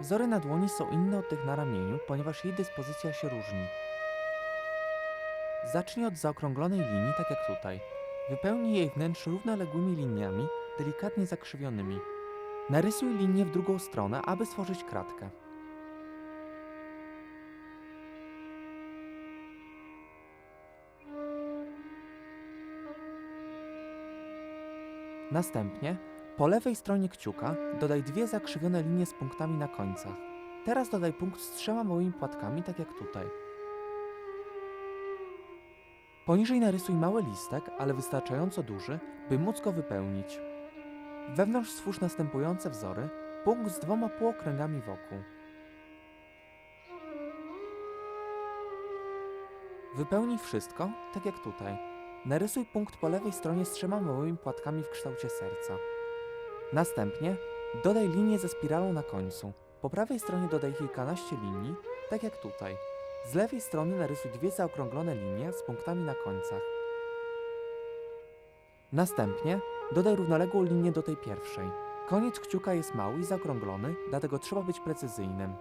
Wzory na dłoni są inne od tych na ramieniu, ponieważ jej dyspozycja się różni. Zacznij od zaokrąglonej linii, tak jak tutaj. Wypełnij jej wnętrze równoległymi liniami, delikatnie zakrzywionymi. Narysuj linię w drugą stronę, aby stworzyć kratkę. Następnie po lewej stronie kciuka dodaj dwie zakrzywione linie z punktami na końcach. Teraz dodaj punkt z trzema małymi płatkami, tak jak tutaj. Poniżej narysuj mały listek, ale wystarczająco duży, by móc go wypełnić. Wewnątrz stwórz następujące wzory, punkt z dwoma półokręgami wokół. Wypełnij wszystko, tak jak tutaj. Narysuj punkt po lewej stronie z trzema małymi płatkami w kształcie serca. Następnie dodaj linię ze spiralą na końcu. Po prawej stronie dodaj kilkanaście linii, tak jak tutaj. Z lewej strony narysuj dwie zaokrąglone linie z punktami na końcach. Następnie dodaj równoległą linię do tej pierwszej. Koniec kciuka jest mały i zaokrąglony, dlatego trzeba być precyzyjnym.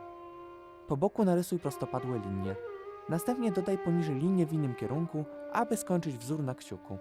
Po boku narysuj prostopadłe linie. Następnie dodaj poniżej linię w innym kierunku, aby skończyć wzór na kciuku.